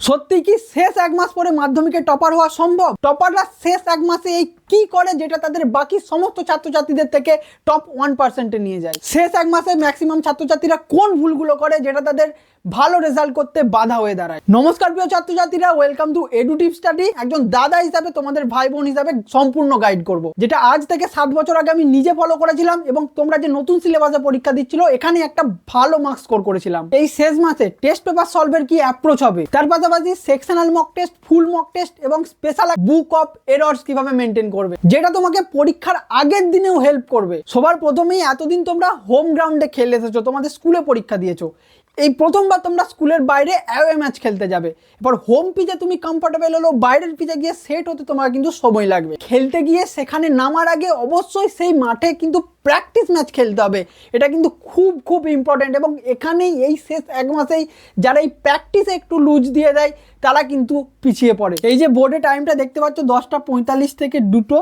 সত্যি কি শেষ এক মাস পরে মাধ্যমিকে টপার হওয়া সম্ভব? টপাররা শেষ এক মাসে এই কি করে যেটা তাদের বাকি সমস্ত ছাত্রছাত্রীদের থেকে টপ ওয়ান পার্সেন্টে নিয়ে যায়? শেষ এক মাসে ম্যাক্সিমাম ছাত্রছাত্রীরা কোন ভুলগুলো করে যেটা তাদের ভালো রেজাল্ট করতে বাধা হয়ে দাঁড়ায়। নমস্কার প্রিয় ছাত্রছাত্রীরা ওয়েলকাম টু এডুটিভ স্টাডি একজন দাদা হিসাবে তোমাদের ভাই বোন হিসাবে সম্পূর্ণ গাইড করব, যেটা আজ থেকে সাত বছর আগে আমি নিজে ফলো করেছিলাম এবং তোমরা যে নতুন সিলেবাসে পরীক্ষা দিচ্ছিল, এখানে একটা ভালো মার্কস স্কোর করেছিলাম। এই শেষ মাসে টেস্ট পেপার সলভের কি অ্যাপ্রোচ হবে? তার পাশাপাশি sectional mock test full mock test এবং স্পেশাল বুক অফ এরর্স কীভাবে মেনটেন করবে? যেটা তোমাকে পরীক্ষার আগের দিনেও হেল্প করবে। সবার প্রথমেই এতদিন তোমরা হোম গ্রাউন্ডে খেলে এসেছ, তোমাদের স্কুলে পরীক্ষা দিয়েছ। এই প্রথমবার তোমরা স্কুলের বাইরে অ্যাওয়ে ম্যাচ খেলতে যাবে। এবার হোম পিচে তুমি কমফর্টেবল হলো বাইরের পিচে গিয়ে সেট হতে তোমার কিন্তু সময় লাগবে। খেলতে গিয়ে সেখানে নামার আগে অবশ্যই সেই মাঠে কিন্তু প্র্যাকটিস ম্যাচ খেলতে হবে। এটা কিন্তু খুব খুব ইম্পর্ট্যান্ট এবং এখানেই এই শেষ এক মাসেই যারা এই প্র্যাকটিসে একটু লুজ দিয়ে দেয়, তারা কিন্তু পিছিয়ে পড়ে। এই যে বোর্ডে টাইমটা দেখতে পাচ্ছ, দশটা পঁয়তাল্লিশ থেকে দুটো।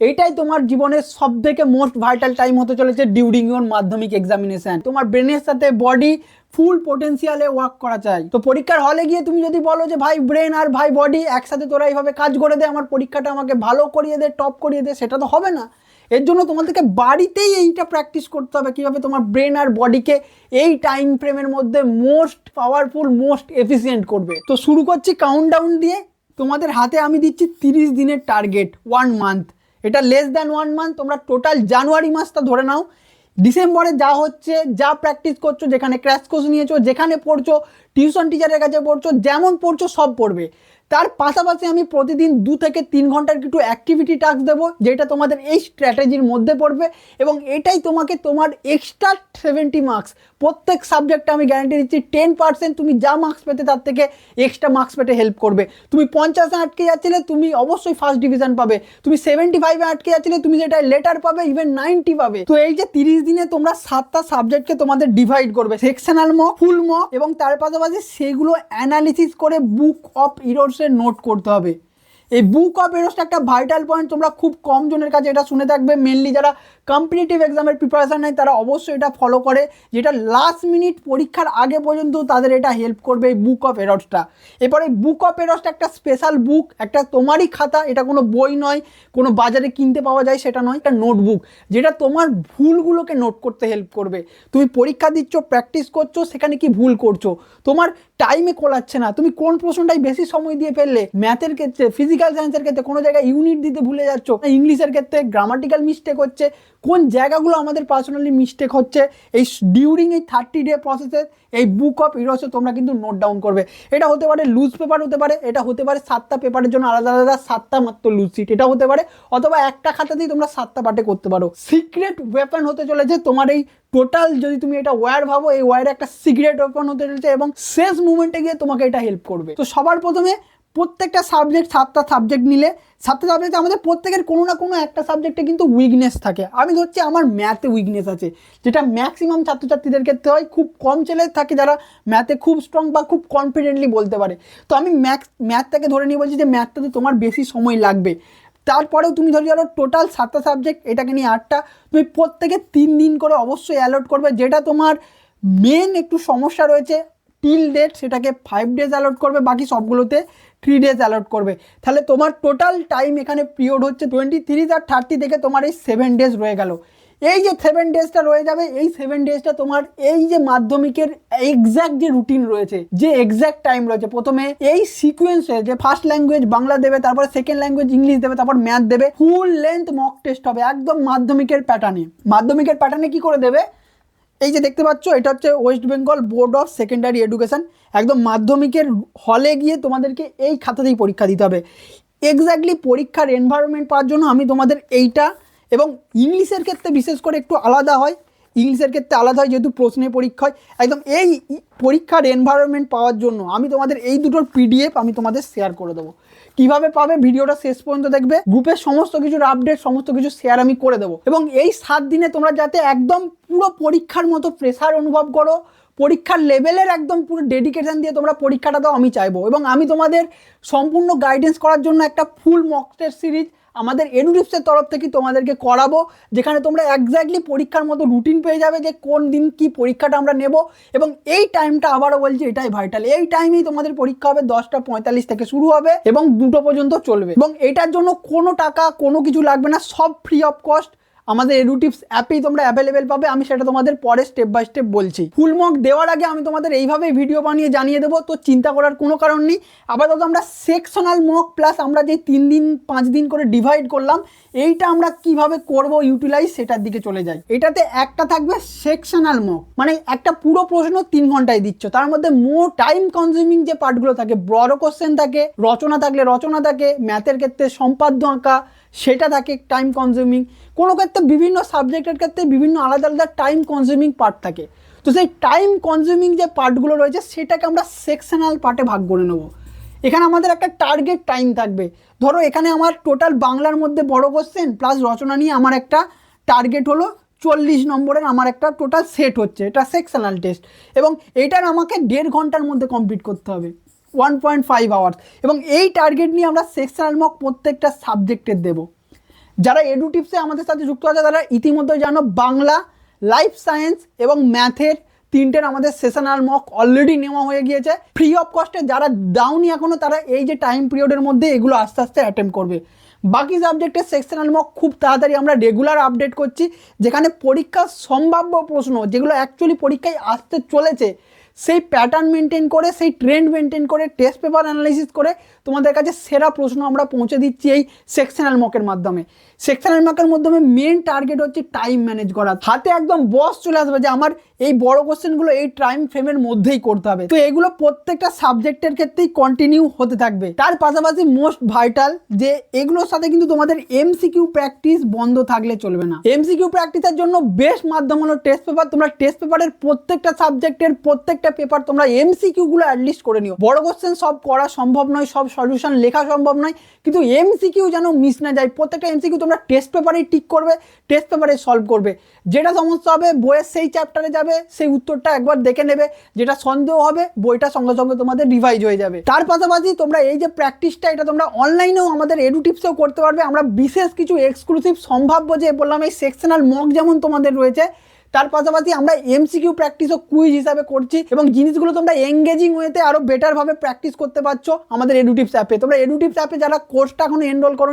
এইটাই তোমার জীবনের সব থেকে মোস্ট ভাইটাল টাইম হতে চলেছে ডিউরিং ইউর মাধ্যমিক এক্সামিনেশান তোমার ব্রেনের সাথে বডি ফুল পোটেন্সিয়ালে ওয়ার্ক করা চাই তো পরীক্ষার হলে গিয়ে তুমি যদি বলো যে, ভাই ব্রেন আর ভাই বডি একসাথে তোরা এইভাবে কাজ করে দে, আমার পরীক্ষাটা আমাকে ভালো করিয়ে দে টপ করিয়ে দে, সেটা তো হবে না। এর জন্য তোমাদেরকে বাড়িতেই এইটা প্র্যাকটিস করতে হবে, কীভাবে তোমার ব্রেন আর বডিকে এই টাইম ফ্রেমের মধ্যে মোস্ট পাওয়ারফুল মোস্ট এফিসিয়েন্ট করবে। তো শুরু করছি কাউন্টডাউন দিয়ে। তোমাদের হাতে আমি দিচ্ছি তিরিশ দিনের টার্গেট ওয়ান মান্থ এটা লেস দ্যান ওয়ান মান্থ তোমরা টোটাল জানুয়ারি মাসটা ধরে নাও। ডিসেম্বরে যা হচ্ছে, যা প্র্যাকটিস করছ, যেখানে ক্র্যাশ কোর্স নিয়েছো, যেখানে পড়ছো টিউশন টিচারের কাছে পড়ছো, যেমন পড়ছো, সব পড়বে। তার পাশাপাশি আমি প্রতিদিন দু থেকে তিন ঘণ্টার কিছু অ্যাক্টিভিটি টাস্ক দেবো, যেটা তোমাদের এই স্ট্র্যাটেজির মধ্যে পড়বে এবং এটাই তোমাকে তোমার এক্সট্রা সেভেন্টি মার্কস প্রত্যেক সাবজেক্টে আমি গ্যারান্টি দিচ্ছি টেন পার্সেন্ট তুমি যা মার্কস পেতে তার থেকে এক্সট্রা মার্কস পেতে হেল্প করবে। তুমি পঞ্চাশে আটকে যাচ্ছিলে, তুমি অবশ্যই ফার্স্ট ডিভিশন পাবে। তুমি সেভেন্টি ফাইভে আটকে যাচ্ছিলে, তুমি সেটা লেটার পাবে ইভেন নাইনটি পাবে। তো এই যে তিরিশ দিনে তোমরা সাতটা সাবজেক্টকে তোমাদের ডিভাইড করবে। সেকশনাল মক ফুল মক এবং তার পাশাপাশি সেগুলো অ্যানালিসিস করে বুক অফ ইরোর্সের নোট করতে হবে। এই বুক অফ এরোসটা একটা ভাইটাল পয়েন্ট তোমরা খুব কম জনের কাছে এটা শুনে থাকবে। মেনলি যারা কম্পিটিটিভ এক্সামের প্রিপারেশান নেয়, তারা অবশ্যই এটা ফলো করে, যেটা লাস্ট মিনিট পরীক্ষার আগে পর্যন্ত তাদের এটা হেল্প করবে এই বুক অফ এরসটা এরপরে বুক অফ এরসটা একটা স্পেশাল বুক একটা তোমারই খাতা, এটা কোনো বই নয়, কোনো বাজারে কিনতে পাওয়া যায়, সেটা নয়, একটা নোটবুক যেটা তোমার ভুলগুলোকে নোট করতে হেল্প করবে। তুমি পরীক্ষা দিচ্ছ প্র্যাকটিস করছ, সেখানে কি ভুল করছ? তোমার টাইমে কোলাচ্ছে না। তুমি কোন প্রশ্নটাই বেশি সময় দিয়ে ফেললে? ম্যাথের ক্ষেত্রে ফিজিক্যাল সায়েন্সের ক্ষেত্রে কোনো জায়গায় ইউনিট দিতে ভুলে যাচ্ছ? ইংলিশের ক্ষেত্রে গ্রামাটিক্যাল মিস্টেক হচ্ছে। কোন জায়গাগুলো আমাদের পার্সোনালি মিস্টেক হচ্ছে? এই ডিউরিং এই থার্টি ডে প্রসেসে এই বুক অফ ইরসে তোমরা কিন্তু নোট ডাউন করবে। এটা হতে পারে লুজ পেপার হতে পারে, এটা হতে পারে সাতটা পেপারের জন্য আলাদা আলাদা সাতটা মাত্র লুজ সিট এটা হতে পারে, অথবা একটা খাতাতেই তোমরা সাতটা পার্টে করতে পারো। সিক্রেট ওয়েপন হতে চলেছে তোমার এই টোটাল যদি তুমি এটা ওয়্যার ভাবো, এই ওয়্যার একটা সিক্রেট ওয়েপন হতে চলেছে এবং শেষ মুমেন্টে গিয়ে তোমাকে এটা হেল্প করবে। তো সবার প্রথমে প্রত্যেকটা সাবজেক্ট সাতটা সাবজেক্ট নিলে, সাতটা সাবজেক্টে আমাদের প্রত্যেকের কোনো না কোনো একটা সাবজেক্টে কিন্তু উইকনেস থাকে। আমি ধরছি আমার ম্যাথে উইকনেস আছে, যেটা ম্যাক্সিমাম ছাত্রছাত্রীদের ক্ষেত্রে হয়, খুব কম ছেলে থাকে যারা ম্যাথে খুব স্ট্রং বা খুব কনফিডেন্টলি বলতে পারে। তো আমি ম্যাথ ম্যাথটাকে ধরে নিয়ে বলছি যে ম্যাথটাতে তোমার বেশি সময় লাগবে। তারপরেও তুমি ধরে গেলো টোটাল সাতটা সাবজেক্ট এটাকে নিয়ে আটটা, তুমি প্রত্যেকে তিন দিন করে অবশ্যই অ্যালট করবে, যেটা তোমার মেন একটু সমস্যা রয়েছে টিল ডেট সেটাকে ফাইভ ডেজ অ্যালট করবে, বাকি সবগুলোতে। থ্রি ডেজ অ্যালট করবে। তাহলে তোমার টোটাল টাইম এখানে পিরিয়ড হচ্ছে টোয়েন্টি থ্রি আর থার্টি থেকে তোমার এই সেভেন ডেজ রয়ে গেল। এই যে সেভেন ডেজটা রয়ে যাবে, এই সেভেন ডেজটা তোমার এই যে মাধ্যমিকের এক্স্যাক্ট যে রুটিন রয়েছে, যে এক্স্যাক্ট টাইম রয়েছে, প্রথমে এই সিকুয়েন্সে যে ফার্স্ট ল্যাঙ্গুয়েজ বাংলা দেবে, তারপরে সেকেন্ড ল্যাঙ্গুয়েজ ইংলিশ দেবে, তারপর ম্যাথ দেবে ফুল লেন্থ মক টেস্ট হবে একদম মাধ্যমিকের প্যাটার্নে মাধ্যমিকের প্যাটার্নে কি করে দেবে? এই যে দেখতে পাচ্ছ, এটা হচ্ছে West Bengal Board of Secondary Education একদম মাধ্যমিকের হলে গিয়ে তোমাদেরকে এই খাতাতেই পরীক্ষা দিতে হবে। এক্স্যাক্টলি পরীক্ষার এনভায়রনমেন্ট পাওয়ার জন্য আমি তোমাদের এইটা এবং ইংলিশের ক্ষেত্রে বিশেষ করে একটু আলাদা হয়। ইংলিশের ক্ষেত্রে আলাদা হয়, যেহেতু প্রশ্নে পরীক্ষা হয়। একদম এই পরীক্ষার এনভায়রনমেন্ট পাওয়ার জন্য আমি তোমাদের এই দুটোর পিডিএফ আমি তোমাদের শেয়ার করে দেবো। কীভাবে পাবে ভিডিওটা শেষ পর্যন্ত দেখবে? গ্রুপের সমস্ত কিছুর আপডেট সমস্ত কিছু শেয়ার আমি করে দেবো। এবং এই সাত দিনে তোমরা যাতে একদম পুরো পরীক্ষার মতো প্রেশার অনুভব করো, পরীক্ষার লেভেলের একদম পুরো ডেডিকেশন দিয়ে তোমরা পরীক্ষাটা দাও, আমি চাইব। এবং আমি তোমাদের সম্পূর্ণ গাইডেন্স করার জন্য একটা ফুল মক টেস্ট সিরিজ আমাদের এনুরিপসের তরফ থেকে তোমাদেরকে করাবো, যেখানে তোমরা একজাক্টলি পরীক্ষার মতো রুটিন পেয়ে যাবে যে কোন দিন কি পরীক্ষাটা আমরা নেব এবং এই টাইমটা আবারও বলছি এটাই ভাইটাল এই টাইমেই তোমাদের পরীক্ষা হবে দশটা পঁয়তাল্লিশ থেকে শুরু হবে এবং দুটো পর্যন্ত চলবে এবং এটার জন্য কোনো টাকা কোনো কিছু লাগবে না, সব ফ্রি অফ কস্ট আমাদের এডুটিপস অ্যাপেই তোমরা অ্যাভেলেবেল পাবে। আমি সেটা তোমাদের পরে স্টেপ বাই স্টেপ বলছি। ফুল মক দেওয়ার আগে আমি তোমাদের এইভাবে ভিডিও বানিয়ে জানিয়ে দেবো। তো চিন্তা করার কোনো কারণ নেই। আপাতত আমরা সেকশনাল মক প্লাস আমরা যে তিন দিন, পাঁচ দিন করে ডিভাইড করলাম, এইটা আমরা কীভাবে করব ইউটিলাইজ সেটার দিকে চলে যাই। এটাতে একটা থাকবে সেকশনাল মক মানে একটা পুরো প্রশ্ন তিন ঘন্টায় দিচ্ছ। তার মধ্যে মোর টাইম কনজিউমিং যে পার্টগুলো থাকে বড় কোশ্চেন থাকে, রচনা থাকলে রচনা থাকে ম্যাথের ক্ষেত্রে সম্পাদ্য আঁকা সেটা থাকে টাইম কনজিউমিং কোনো ক্ষেত্রে বিভিন্ন সাবজেক্টের ক্ষেত্রে বিভিন্ন আলাদা আলাদা টাইম কনজিউমিং পার্ট থাকে। তো সেই টাইম কনজিউমিং যে পার্টগুলো রয়েছে, সেটাকে আমরা সেকশনাল পার্টে ভাগ করে নেব। এখানে আমাদের একটা টার্গেট টাইম থাকবে। ধরো এখানে আমার টোটাল বাংলার মধ্যে বড় কোশ্চেন প্লাস রচনা নিয়ে আমার একটা টার্গেট হলো চল্লিশ নম্বরের আমার একটা টোটাল সেট হচ্ছে, এটা সেকশনাল টেস্ট এবং এটার আমাকে দেড় ঘণ্টার মধ্যে কমপ্লিট করতে হবে। ওয়ান পয়েন্ট ফাইভ আওয়ার্স এবং এই টার্গেট নিয়ে আমরা সেকশনাল মক প্রত্যেকটা সাবজেক্টের দেবো। যারা এডুটিপসে আমাদের সাথে যুক্ত আছে, তারা ইতিমধ্যে জানো বাংলা লাইফ সায়েন্স এবং ম্যাথের তিনটের আমাদের সেশনাল মক অলরেডি নেওয়া হয়ে গিয়েছে। ফ্রি অফ কস্টে যারা ডাউনি এখনও তারা এই যে টাইম পিরিয়ডের মধ্যে এগুলো আস্তে আস্তে অ্যাটেম্প করবে। বাকি সাবজেক্টের সেকশনাল মক খুব তাড়াতাড়ি আমরা রেগুলার আপডেট করছি, যেখানে পরীক্ষার সম্ভাব্য প্রশ্ন, যেগুলো অ্যাকচুয়ালি পরীক্ষায় আসতে চলেছে সেই প্যাটার্ন মেনটেন করে সেই ট্রেন্ড মেনটেন করে টেস্ট পেপার অ্যানালাইসিস করে তোমাদের কাছে সেরা প্রশ্ন আমরা পৌঁছে দিচ্ছি এই সেকশনাল মকের মাধ্যমে। সেকশনাল মকের মাধ্যমে মেন টার্গেট হচ্ছে টাইম ম্যানেজ করা। হাতে একদম বস চলে আসবে যে আমার এই বড় কোশ্চেনগুলো এই টাইম ফ্রেমের মধ্যেই করতে হবে। তো এগুলো প্রত্যেকটা সাবজেক্টের ক্ষেত্রেই কন্টিনিউ হতে থাকবে। তার পাশাপাশি মোস্ট ভাইটাল যে এগুলোর সাথে কিন্তু তোমাদের এমসিকিউ প্র্যাকটিস বন্ধ থাকলে চলবে না। এমসিকিউ প্র্যাকটিসের জন্য বেস্ট মাধ্যম হলো টেস্ট পেপার তোমরা টেস্ট পেপারের প্রত্যেকটা সাবজেক্টের প্রত্যেকটা পেপার তোমরা এমসিকিউ গুলো অ্যাটলিস্ট করে নিও। বড় কোশ্চেন সব করা সম্ভব নয়, সব সলিউশন লেখা সম্ভব নয়। কিন্তু এমসিকিউ যেন মিস না যায়, প্রত্যেকটা এমসিকিউ তোমরা টেস্ট পেপারেই টিক করবে টেস্ট পেপারে সলভ করবে। যেটা সমস্যা হবে, বইয়ের সেই চ্যাপ্টারে যাবে, সেই উত্তরটা একবার দেখে নেবে, যেটা সন্দেহ হবে, বইটা সঙ্গে সঙ্গে তোমাদের রিভাইজ হয়ে যাবে। তার পাশাপাশি তোমরা এই যে প্র্যাকটিসটা এটা তোমরা অনলাইনেও আমাদের এডুটিপসেও করতে পারবে। আমরা বিশেষ কিছু এক্সক্লুসিভ সম্ভাব্য যে বললাম, এই সেকশনাল মক যেমন তোমাদের রয়েছে তার পাশাপাশি আমরা এমসিকিউ প্র্যাকটিসও কুইজ হিসাবে করছি এবং জিনিসগুলো তোমরা এঙ্গেজিং হয়েতে আরও বেটারভাবে প্র্যাকটিস করতে পারছ আমাদের এডুটিভস অ্যাপে তোমরা এডুটিভস অ্যাপে যারা কোর্সটা এখনও এনরোল করো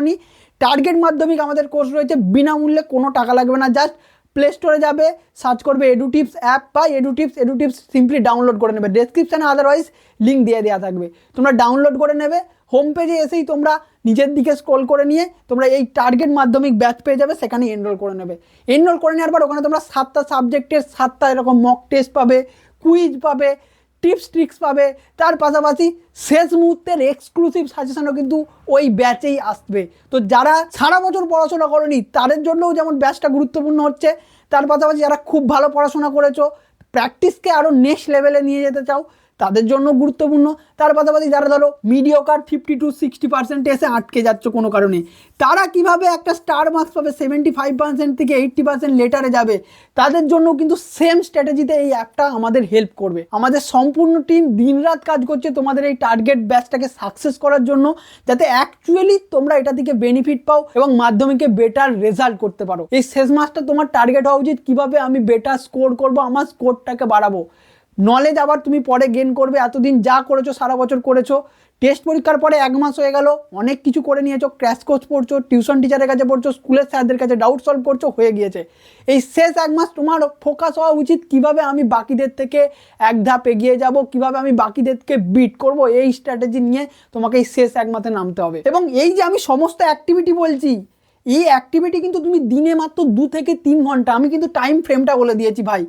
টার্গেট মাধ্যমিক আমাদের কোর্স রয়েছে, বিনামূল্যে কোনো টাকা লাগবে না জাস্ট প্লে স্টোরে যাবে সার্চ করবে এডুটিপস অ্যাপ বা এডুটিপস এডুটিপস সিম্পলি ডাউনলোড করে নেবে। ডেসক্রিপশানে আদারওয়াইজ লিঙ্ক দিয়ে দেওয়া থাকবে। তোমরা ডাউনলোড করে নেবে হোম পেজে এসেই তোমরা নিজের দিকে স্ক্রল করে নিয়ে তোমরা এই টার্গেট মাধ্যমিক ব্যাচ পেয়ে যাবে, সেখানে এনরোল করে নেবে। এনরোল করে নেওয়ার পর ওখানে তোমরা সাতটা সাবজেক্টের সাতটা এরকম মক টেস্ট পাবে কুইজ পাবে টিপস ট্রিক্স পাবে। তার পাশাপাশি শেষ মুহূর্তের এক্সক্লুসিভ সাজেশনও কিন্তু ওই ব্যাচেই আসবে। তো যারা সারা বছর পড়াশোনা করেনি, তাদের জন্যও যেমন ব্যাচটা গুরুত্বপূর্ণ হচ্ছে, তার পাশাপাশি যারা খুব ভালো পড়াশোনা করেছ প্র্যাকটিসকে আরও নেক্সট লেভেলে নিয়ে যেতে চাও তাদের জন্য গুরুত্বপূর্ণ। তার পাশাপাশি যারা ধরো mediocre fifty to sixty percent এসে আটকে যাচ্ছে কোনো কারণে, তারা কীভাবে একটা স্টার মার্কস পাবে সেভেন্টি ফাইভ পার্সেন্ট থেকে এইট্টি পার্সেন্ট লেটারে যাবে, তাদের জন্য কিন্তু সেম স্ট্র্যাটেজিতে এই অ্যাপটা আমাদের হেল্প করবে। আমাদের সম্পূর্ণ টিম দিনরাত কাজ করছে তোমাদের এই টার্গেট ব্যাচটাকে সাকসেস করার জন্য, যাতে অ্যাকচুয়ালি তোমরা এটা থেকে বেনিফিট পাও এবং মাধ্যমিকে বেটার রেজাল্ট করতে পারো। এই শেষ মাসটা তোমার টার্গেট হওয়া উচিত, কীভাবে আমি বেটার স্কোর করব, আমার স্কোরটাকে বাড়াবো। নলেজ আবার তুমি পরে গেন করবে। এতদিন যা করেছ, সারা বছর করেছ। টেস্ট পরীক্ষার পরে এক মাস হয়ে গেল, অনেক কিছু করে নিয়েছো। ক্র্যাশ কোর্স পড়ছো টিউশন টিচারের কাছে পড়ছো স্কুলের স্যারদের কাছে ডাউট সলভ করছ, হয়ে গিয়েছে। এই শেষ এক মাস তোমার ফোকাস হওয়া উচিত, কীভাবে আমি বাকিদের থেকে এক ধাপ এগিয়ে যাব, কীভাবে আমি বাকিদেরকে বিট করব, এই স্ট্র্যাটেজি নিয়ে তোমাকে এই শেষ এক মাসে নামতে হবে। এবং এই যে আমি সমস্ত অ্যাক্টিভিটি বলছি, এই অ্যাক্টিভিটি কিন্তু তুমি দিনে মাত্র দু থেকে তিন ঘণ্টা, আমি কিন্তু টাইম ফ্রেমটা বলে দিয়েছি ভাই।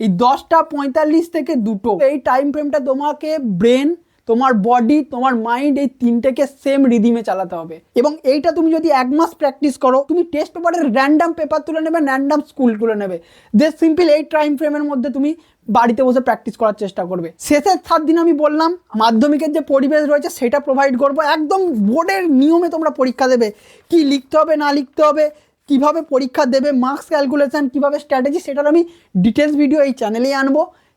এই দশটা পঁয়তাল্লিশ থেকে দুটো। এই টাইম ফ্রেমটা তোমাকে ব্রেন তোমার বডি তোমার মাইন্ড এই তিনটেকে সেম রিদিমে চালাতে হবে। এবং এইটা তুমি যদি এক মাস প্র্যাকটিস করো, তুমি টেস্ট পেপারের র্যান্ডাম পেপার তুলে নেবে র্যান্ডাম স্কুল তুলে নেবে। যে সিম্পল এই টাইম ফ্রেমের মধ্যে তুমি বাড়িতে বসে প্র্যাকটিস করার চেষ্টা করবে। শেষের সাত দিন আমি বললাম, মাধ্যমিকের যে পরিবেশ রয়েছে সেটা প্রোভাইড করব। একদম বোর্ডের নিয়মে তোমরা পরীক্ষা দেবে, কি লিখতে হবে, না লিখতে হবে কীভাবে পরীক্ষা দেবে মার্কস ক্যালকুলেশান কীভাবে স্ট্র্যাটেজি সেটার আমি ডিটেলস ভিডিও এই চ্যানেলেই আনব।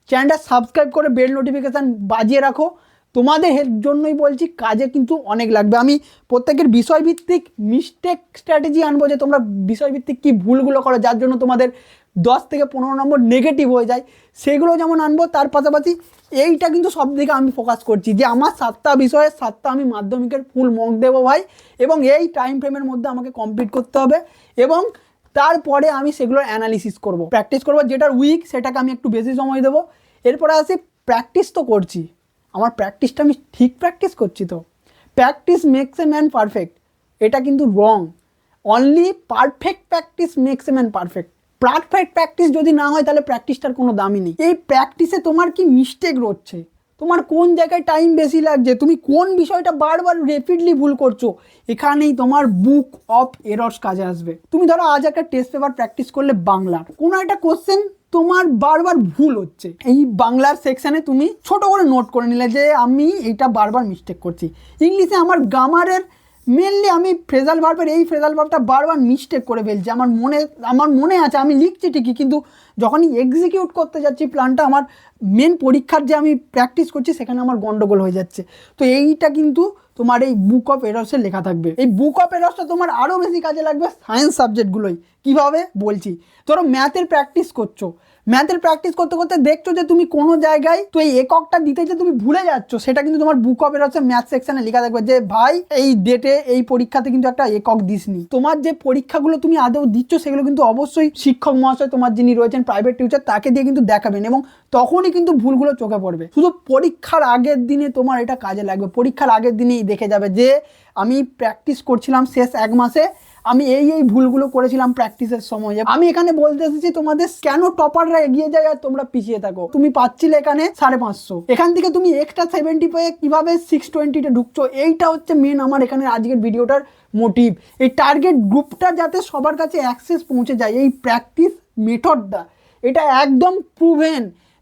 চ্যানেলটা সাবস্ক্রাইব করে বেল নোটিফিকেশান বাজিয়ে রাখো। তোমাদের জন্যই বলছি, কাজে কিন্তু অনেক লাগবে। আমি প্রত্যেকের বিষয়ভিত্তিক মিস্টেক স্ট্র্যাটেজি আনব যে তোমরা বিষয়ভিত্তিক কী ভুলগুলো করো, যার জন্য তোমাদের দশ থেকে পনেরো নম্বর নেগেটিভ হয়ে যায়। সেগুলো যেমন আনব, তার পাশাপাশি এইটা কিন্তু সব দিকে আমি ফোকাস করছি যে আমার সাতটা বিষয়ে সাতটা আমি মাধ্যমিকের ফুল মক দেবো ভাই এবং এই টাইম ফ্রেমের মধ্যে আমাকে কমপ্লিট করতে হবে এবং তারপরে আমি সেগুলোর অ্যানালিসিস করব। প্র্যাকটিস করব, যেটার উইক সেটাকে আমি একটু বেশি সময় দেবো। এরপরে আসি প্র্যাকটিস তো করছি। আমার প্র্যাকটিসটা আমি ঠিক প্র্যাকটিস করছি তো? Practice makes a man perfect এটা কিন্তু wrong only perfect practice makes a man perfect perfect practice যদি না হয়, তাহলে প্র্যাকটিসটার কোনো দামই নেই। এই প্র্যাকটিসে তোমার কি মিস্টেক রচ্ছে? তোমার কোন জায়গায় টাইম বেশি লাগছে? তুমি কোন বিষয়টা বারবার রেপিডলি ভুল করছ? এখানেই তোমার বুক অফ এরর্স কাজে আসবে। তুমি ধরো, আজ একটা টেস্ট পেপার প্র্যাকটিস করলে বাংলার। কোনো একটা কোশ্চেন তোমার বারবার ভুল হচ্ছে। এই বাংলার সেকশানে তুমি ছোট করে নোট করে নিলে যে, আমি এটা বারবার মিস্টেক করছি। ইংলিশে আমার গ্রামারের মেনলি আমি ফ্রেজাল ভার্বের এই ফ্রেজাল ভার্বটা বারবার মিস্টেক করে ফেলছি। আমার মনে আমার মনে আছে, আমি লিখছি ঠিকই, কিন্তু যখনই এক্সিকিউট করতে যাচ্ছি প্ল্যানটা আমার মেন পরীক্ষার যে আমি প্র্যাকটিস করছি, সেখানে আমার গন্ডগোল হয়ে যাচ্ছে। তো এইটা কিন্তু তোমার এই বুক অফ এরসে লেখা থাকবে। এই বুক অফ এরসটা তোমার আরও বেশি কাজে লাগবে সায়েন্স সাবজেক্টগুলোই কীভাবে? বলছি। ধরো ম্যাথের প্র্যাকটিস করছ। ম্যাথের প্র্যাকটিস করতে করতে দেখছ যে তুমি কোনো জায়গায় তো এই এককটা দিতে যে তুমি ভুলে যাচ্ছ, সেটা কিন্তু তোমার বুক অফ এরসে ম্যাথ সেকশনে লেখা থাকবে যে, ভাই, এই ডেটে এই পরীক্ষাতে কিন্তু একটা একক দিসনি। তোমার যে পরীক্ষাগুলো তুমি আদৌ দিচ্ছ, সেগুলো কিন্তু অবশ্যই শিক্ষক মহাশয় তোমার যিনি রয়েছেন প্রাইভেট টিউচার তাকে দিয়ে কিন্তু দেখাবেন এবং তখনই কিন্তু ভুলগুলো চোখে পড়বে। শুধু পরীক্ষার আগের দিনে তোমার এটা কাজে লাগবে। পরীক্ষার আগের দিনেই দেখে যাবে যে, আমি প্র্যাকটিস করছিলাম শেষ এক মাসে আমি এই এই ভুলগুলো করেছিলাম প্র্যাকটিসের সময়। আমি এখানে বলতে এসেছি, তোমাদের কেন টপাররা এগিয়ে যায় আর তোমরা পিছিয়ে থাকো? তুমি পাচ্ছিলে এখানে সাড়ে পাঁচশো। এখান থেকে তুমি এক্সট্রা সেভেন্টি পেয়ে কীভাবে সিক্স টোয়েন্টিতে ঢুকছো? এইটা হচ্ছে মেন আমার এখানে আজকের ভিডিওটার মোটিভ এই টার্গেট গ্রুপটা যাতে সবার কাছে অ্যাক্সেস পৌঁছে যায়, এই প্র্যাকটিস মেথডটা এটা একদম প্রুভেন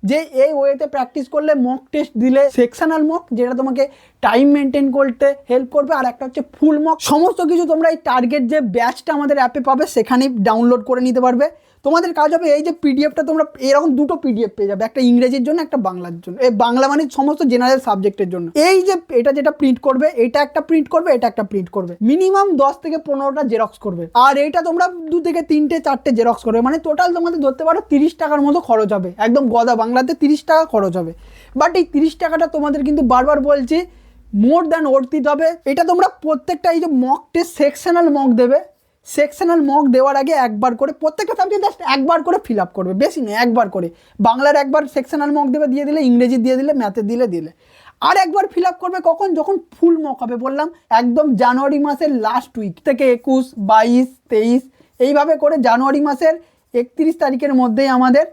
যে এই ওয়েতে প্র্যাকটিস করলে মক টেস্ট দিলে সেকশনাল মক যেটা তোমাকে টাইম মেনটেন করতে হেল্প করবে, আর একটা হচ্ছে ফুল মক সমস্ত কিছু তোমরা এই টার্গেট যে ব্যাচটা আমাদের অ্যাপে পাবে, সেখানেই ডাউনলোড করে নিতে পারবে। তোমাদের কাজ হবে এই যে পিডিএফটা তোমরা এরকম দুটো পিডিএফ পেয়ে যাবে, একটা ইংরেজির জন্য, একটা বাংলার জন্য। এই বাংলা মানে সমস্ত জেনারেল সাবজেক্টের জন্য। এই যে এটা যেটা প্রিন্ট করবে, এটা একটা প্রিন্ট করবে, এটা একটা প্রিন্ট করবে। মিনিমাম দশ থেকে পনেরোটা জেরক্স করবে। আর এইটা তোমরা দু থেকে তিনটে, চারটে জেরক্স করবে। মানে টোটাল তোমাদের ধরতে পারো তিরিশ টাকার মতো খরচ হবে। একদম গদা, বাংলাতে তিরিশ টাকা খরচ হবে। বাট এই তিরিশ টাকাটা তোমাদের কিন্তু বারবার বলছি মোর দ্যান অর্থিত হবে। এটা তোমরা প্রত্যেকটা এই যে মক টেস্ট সেকশনাল মক দেবে। সেকশনাল মক দেওয়ার আগে একবার করে, প্রত্যেকটা সাবজেক্ট জাস্ট একবার করে ফিল আপ করবে, বেশি নয়, একবার করে। বাংলার একবার সেকশনাল মক দেবে, দিয়ে দিলে, ইংরেজি দিয়ে দিলে ম্যাথে দিলে দিলে। আর একবার ফিল আপ করবে কখন? যখন ফুল মক হবে, বললাম, একদম জানুয়ারি মাসের লাস্ট উইক থেকে একুশ, বাইশ, তেইশ, এইভাবে করে জানুয়ারি মাসের একত্রিশ তারিখের মধ্যেই আমাদের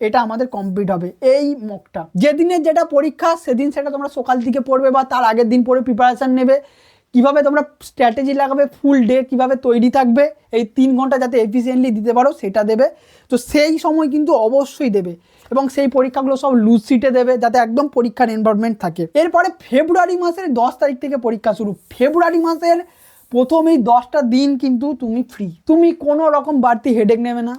এটা আমাদের কমপ্লিট হবে, এই মকটা যেদিনের যেটা পরীক্ষা, সেদিন সেটা তোমরা সকাল থেকে পড়বে বা তার আগের দিন পড়ে প্রিপারেশান নেবে। কীভাবে তোমরা স্ট্র্যাটেজি লাগাবে ফুল ডে কীভাবে তৈরি থাকবে, এই তিন ঘণ্টা যাতে এফিসিয়েন্টলি দিতে পারো, সেটা দেবে। তো সেই সময় কিন্তু অবশ্যই দেবে। এবং সেই পরীক্ষাগুলো সব লুজ সিটে দেবে, যাতে একদম পরীক্ষার এনভারনমেন্ট থাকে। এরপরে ফেব্রুয়ারি মাসের দশ তারিখ থেকে পরীক্ষা শুরু। ফেব্রুয়ারি মাসের প্রথমেই দশটা দিন কিন্তু তুমি ফ্রি তুমি কোনো রকম বাড়তি হেডেক নেবে না।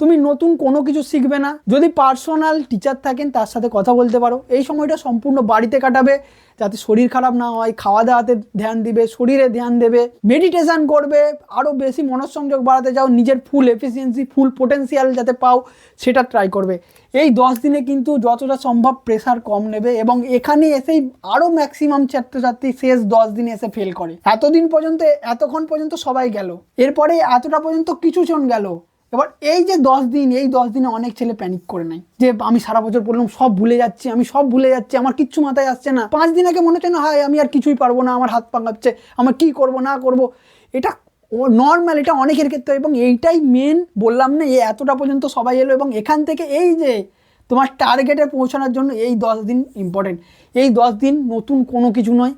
তুমি নতুন কোনো কিছু শিখবে না। যদি পার্সোনাল টিচার থাকেন, তার সাথে কথা বলতে পারো। এই সময়টা সম্পূর্ণ বাড়িতে কাটাবে, যাতে শরীর খারাপ না হয় খাওয়া দাওয়াতে ধ্যান দিবে, শরীরে ধ্যান দেবে মেডিটেশন করবে আরও বেশি মনঃসংযোগ বাড়াতে যাও নিজের ফুল এফিসিয়েন্সি ফুল পোটেন্সিয়াল যাতে পাও, সেটা ট্রাই করবে। এই দশ দিনে কিন্তু যতটা সম্ভব প্রেশার কম নেবে এবং এখানে এসেই আরও ম্যাক্সিমাম ছাত্রছাত্রী শেষ দশ দিনে এসে ফেল করে। এতদিন পর্যন্ত, এতক্ষণ পর্যন্ত সবাই গেল। এরপরে এতটা পর্যন্ত কিছুজন গেল। এবার এই যে দশ দিন, এই দশ দিনে অনেক ছেলে প্যানিক করে নেয়। যে আমি সারা বছর পড়লাম সব ভুলে যাচ্ছি, আমি সব ভুলে যাচ্ছি, আমার কিচ্ছু মাথায় আসছে না। পাঁচ দিন আগে মনে হচ্ছে না, হয়, আমি আর কিছুই পারব না, আমার হাত পাঙ্গাচ্ছে আমার কি করব, না করব। এটা নর্মাল এটা অনেকের ক্ষেত্রে এবং এইটাই মেন বললাম না, এই এতটা পর্যন্ত সবাই এলো এবং এখান থেকে এই যে তোমার টার্গেটে পৌঁছানোর জন্য এই দশ দিন ইম্পর্টেন্ট এই দশ দিন নতুন কোনো কিছু নয়।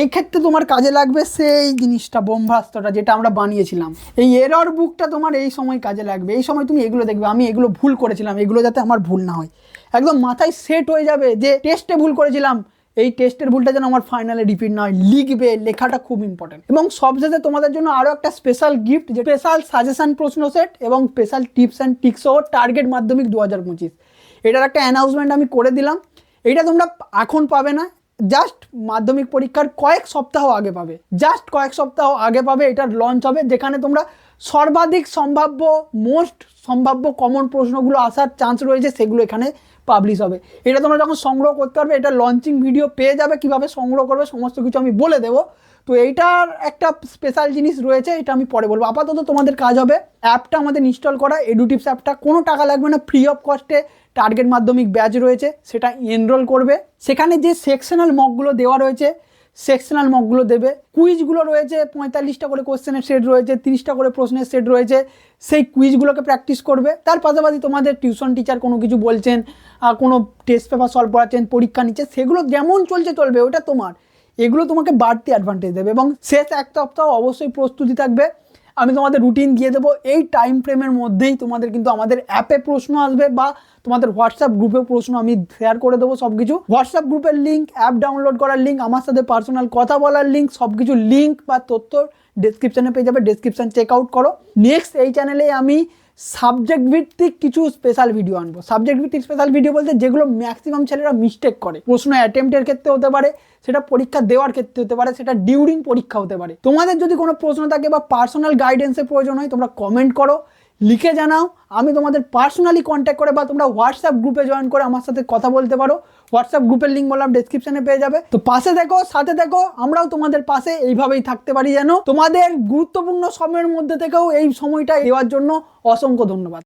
এই ক্ষেত্রে তোমার কাজে লাগবে সেই জিনিসটা, ব্রহ্মাস্ত্রটা যেটা আমরা বানিয়েছিলাম। এই এরর বুকটা তোমার এই সময় কাজে লাগবে। এই সময় তুমি এগুলো দেখবে, আমি এগুলো ভুল করেছিলাম, এগুলো যাতে আমার ভুল না হয়। একদম মাথায় সেট হয়ে যাবে যে টেস্টে ভুল করেছিলাম, এই টেস্টের ভুলটা যেন আমার ফাইনালে রিপিট না হয়। লিখবে, লেখাটা খুব ইম্পর্টেন্ট এবং সবশেষে তোমাদের জন্য আরও একটা স্পেশাল গিফট যে স্পেশাল সাজেশন প্রশ্ন সেট এবং স্পেশাল টিপস অ্যান্ড টিক্স সহ টার্গেট মাধ্যমিক দু হাজার পঁচিশ। এটার একটা অ্যানাউন্সমেন্ট আমি করে দিলাম। এটা তোমরা এখন পাবে না। জাস্ট মাধ্যমিক পরীক্ষার কয়েক সপ্তাহ আগে পাবে। জাস্ট কয়েক সপ্তাহ আগে পাবে, এটার লঞ্চ হবে, যেখানে তোমরা সর্বাধিক সম্ভাব্য মোস্ট সম্ভাব্য কমন প্রশ্নগুলো আসার চান্স রয়েছে, সেগুলো এখানে পাবলিশ হবে। এটা তোমরা যখন সংগ্রহ করতে পারবে, এটা লঞ্চিং ভিডিও পেয়ে যাবে, কীভাবে সংগ্রহ করবে, সমস্ত কিছু আমি বলে দেবো। তো এইটার একটা স্পেশাল জিনিস রয়েছে, এটা আমি পরে বলব। আপাতত তোমাদের কাজ হবে, অ্যাপটা আমাদের ইনস্টল করা এডুটিপস অ্যাপটা। কোনো টাকা লাগবে না ফ্রি অফ কস্টে টার্গেট মাধ্যমিক ব্যাচ রয়েছে, সেটা এনরোল করবে। সেখানে যে সেকশনাল মকগুলো দেওয়া রয়েছে সেকশনাল মকগুলো দেবে। কুইজগুলো রয়েছে, পঁয়তাল্লিশটা করে কোশ্চেনের সেট রয়েছে, তিরিশটা করে প্রশ্নের সেট রয়েছে, সেই কুইজগুলোকে প্র্যাকটিস করবে। তার পাশাপাশি তোমাদের টিউশন টিচার কোনো কিছু বলছেন কোনো টেস্ট পেপার সলভ করাচ্ছেন, পরীক্ষা নিচ্ছে, সেগুলো যেমন চলছে চলবে, ওটা তোমার। এগুলো তোমাকে বাড়তি অ্যাডভান্টেজ দেবে এবং শেষ এক সপ্তাহ অবশ্যই প্রস্তুতি থাকবে। আমি তোমাদের রুটিন দিয়ে দেবো। এই টাইম ফ্রেমের মধ্যেই তোমাদের কিন্তু আমাদের অ্যাপে প্রশ্ন আসবে বা তোমাদের হোয়াটসঅ্যাপ গ্রুপে প্রশ্ন আমি শেয়ার করে দেবো সব কিছু হোয়াটসঅ্যাপ গ্রুপের লিঙ্ক অ্যাপ ডাউনলোড করার লিঙ্ক আমার সাথে পার্সোনাল কথা বলার লিঙ্ক সব কিছু লিঙ্ক বা তথ্য ডেসক্রিপশানে পেয়ে যাবে। ডেসক্রিপশন চেক আউট করো। নেক্সট এই চ্যানেলে আমি সাবজেক্ট ভিত্তিক কিছু স্পেশাল ভিডিও আনব। সাবজেক্ট ভিত্তিক স্পেশাল ভিডিও বলতে যেগুলো ম্যাক্সিমাম ছেলেরা মিস্টেক করে। প্রশ্ন অ্যাটেম্পটের ক্ষেত্রে হতে পারে, সেটা পরীক্ষা দেওয়ার ক্ষেত্রে হতে পারে, সেটা ডিউরিং পরীক্ষা হতে পারে। তোমাদের যদি কোনো প্রশ্ন থাকে বা পার্সোনাল গাইডেন্সের প্রয়োজন হয়, তোমরা কমেন্ট করো। লিখে জানাও। আমি তোমাদের পার্সোনালি কন্ট্যাক্ট করে বা তোমরা হোয়াটসঅ্যাপ গ্রুপে জয়েন করে আমার সাথে কথা বলতে পারো। হোয়াটসঅ্যাপ গ্রুপের লিঙ্ক বললাম ডিসক্রিপশনে পেয়ে যাবে। তো পাশে দেখো, সাথে দেখো, আমরাও তোমাদের পাশে এইভাবেই থাকতে পারি যেন। তোমাদের গুরুত্বপূর্ণ সময়ের মধ্যে থেকেও এই সময়টা দেওয়ার জন্য অসংখ্য ধন্যবাদ।